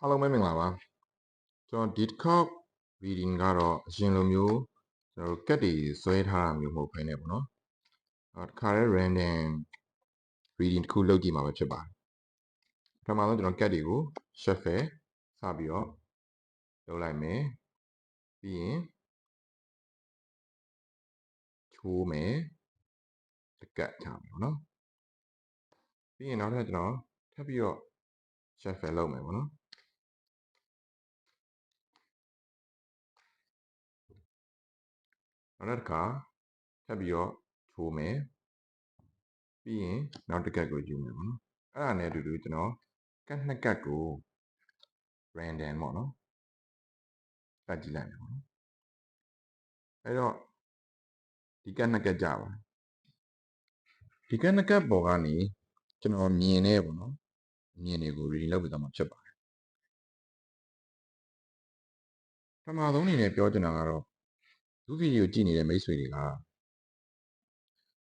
အားလုံးပဲမင်္ဂလာပါကျွန်တော်ဒီတစ်ခေါက် reading ကတော့အရင်လိုမျိုးကျွန်တော်တို့ cat တွေဆွဲထားတာမျိုးမဟုတ်ဘဲねပေါ့နော်အဲတခါတည်း random reading တစ်ခုလုပ်ကြည့်မှာပဲဖြစ်ပါတယ်ပထမဆုံးကျွန်တော် cat တွေကို shuffle စပြီးတော့လုပ်လိုက်မယ်ပြီးရင်ချိုးမယ်တကတ်ချမယ်ပေါ့နော်ပြီးရင်နောက်ထပ်ကျွန်တော်ထပ်ပြီးတော့ shuffle လုပ်မယ်ပေါ့နော် နောက်တစ်ခါထပ်ပြီးတော့ချိုးမယ်ပြီးရင်နောက်တစ်ကတ်ကိုယူမယ်ပေါ့နော်အဲ့ဒါနဲ့အတူတူကျွန်တော်ကတ်နှစ်ကတ်ကို random ပေါ့နော်ကတ်ကြည့်လိုက်မယ်ပေါ့နော်အဲ့တော့ဒီကတ်နှစ်ကတ်ကြပါဒီကတ်နှစ်ကတ်ပေါ်ကနေကျွန်တော်မြင်နေပေါ့နော်မြင်တွေကို reading လုပ်ပြီးတော့မှဖြစ်ပါတယ်ပထမဆုံးအနေနဲ့ပြောချင်တာကတော့ ဒီဗီဒီယိုကြည့်နေတဲ့မိတ်ဆွေတွေက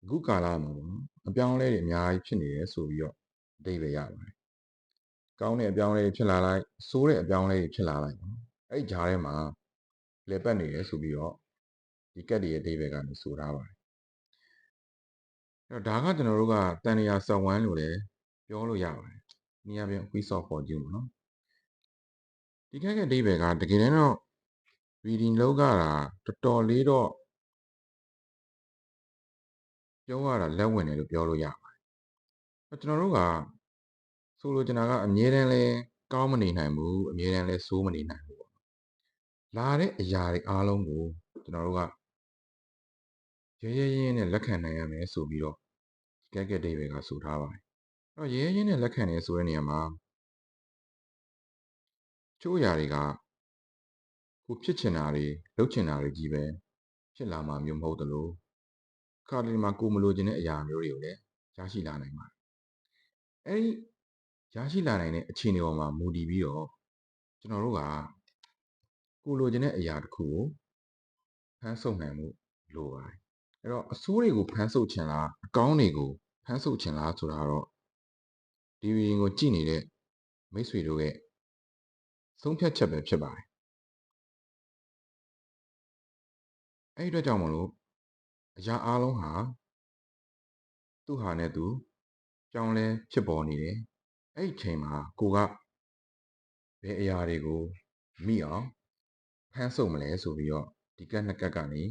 အခုကာလမှာပေါ့နော်အပြောင်းအလဲတွေအများကြီးဖြစ်နေတယ်ဆိုပြီးတော့အဓိပ္ပာယ်ရပါတယ်။ကောင်းတဲ့အပြောင်းအလဲတွေဖြစ်လာလိုက်ဆိုးတဲ့အပြောင်းအလဲတွေဖြစ်လာလိုက်ပေါ့နော်။အဲ့ဒီဂျားထဲမှာလေပတ်နေတယ်ဆိုပြီးတော့ဒီကက်တွေရဲ့အဓိပ္ပာယ်ကနေဆိုထားပါတယ်။အဲ့တော့ဒါကကျွန်တော်တို့ကတန်ရာစဝမ်းလို့လည်းပြောလို့ရပါတယ်။နည်းအားဖြင့် quiz of fortune ပေါ့နော်။ဒီကက်ရဲ့အဓိပ္ပာယ်ကတကယ်တမ်းတော့ reading လောက်ကြတာတော်တော်လေးတော့ပြောရတာလက်ဝင်တယ်လို့ပြောလို့ရပါတယ်။ကျွန်တော်တို့ကဆိုလိုချင်တာကအမြဲတမ်းလဲကောင်းမနေနိုင်ဘူးအမြဲတမ်းလဲဆိုးမနေနိုင်ဘူးပေါ့။လာတဲ့အရာတွေအားလုံးကိုကျွန်တော်တို့ကရဲရဲရင်းနဲ့လက်ခံနိုင်ရမယ်ဆိုပြီးတော့ကဲကဲဒေးဘယ်ကဆိုထားပါတယ်။အဲ့တော့ရဲရဲရင်းနဲ့လက်ခံနေဆိုတဲ့နေရာမှာချို့အရာတွေက ကိုဖြစ်ချင်တာတွေလုပ်ချင်တာတွေကြီးပဲဖြစ်လာမှာမျိုးမဟုတ်သလိုခါတလေမှာကိုမလိုချင်တဲ့အရာမျိုးတွေကိုလည်းရရှိလာနိုင်ပါတယ်။အဲဒီရရှိလာနိုင်တဲ့အခြေအနေပေါ်မှာမူတည်ပြီးတော့ကျွန်တော်တို့ကကိုလိုချင်တဲ့အရာတစ်ခုကိုဖမ်းဆုပ်နိုင်မှုလိုပါတယ်။အဲ့တော့အဆိုးတွေကိုဖမ်းဆုပ်ချင်လားအကောင်းတွေကိုဖမ်းဆုပ်ချင်လားဆိုတာတော့ဒီဗီဒီယိုကိုကြည့်နေတဲ့မိတ်ဆွေတို့ရဲ့ဆုံးဖြတ်ချက်ပဲဖြစ်ပါတယ်။ အဲ့ဒီအတွက်ကြောင့်မလို့အရာအလုံးဟာသူ့ဟာနဲ့သူကြောင်းလဲဖြစ်ပေါ်နေတယ်အဲ့ဒီချိန်မှာကိုကဘယ်အရာတွေကိုမိအောင်ဖမ်းဆုပ်မလဲဆိုပြီးတော့ဒီကက်နှစ်ကက်ကနေ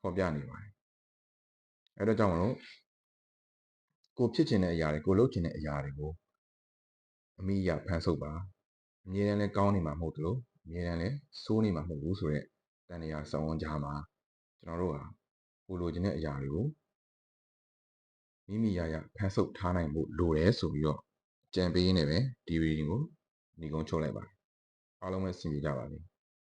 ဖော်ပြနေပါတယ်အဲ့တော့ကြောင့်မလို့ကိုဖြစ်ချင်တဲ့အရာတွေကိုလုပ်ချင်တဲ့အရာတွေကိုအမိအရာဖမ်းဆုပ်ပါအမြဲတမ်းလဲကောင်းနေမှာမဟုတ်သလိုအမြဲတမ်းလဲဆိုးနေမှာမဟုတ်ဘူးဆိုတော့တန်တရားဆောင်းဝန်ကြားမှာ ကျွန်တော်တို့ဟာကိုလိုချင်တဲ့အရာတွေကိုမိမိရရဖန်ဆုပ်ထားနိုင်ဖို့လိုတယ်ဆိုပြီးတော့ကြံပေးနေပဲဒီ reading ကိုညီကုန်းချုပ်လိုက်ပါတယ်အားလုံးပဲဆင်ပြေကြပါစေ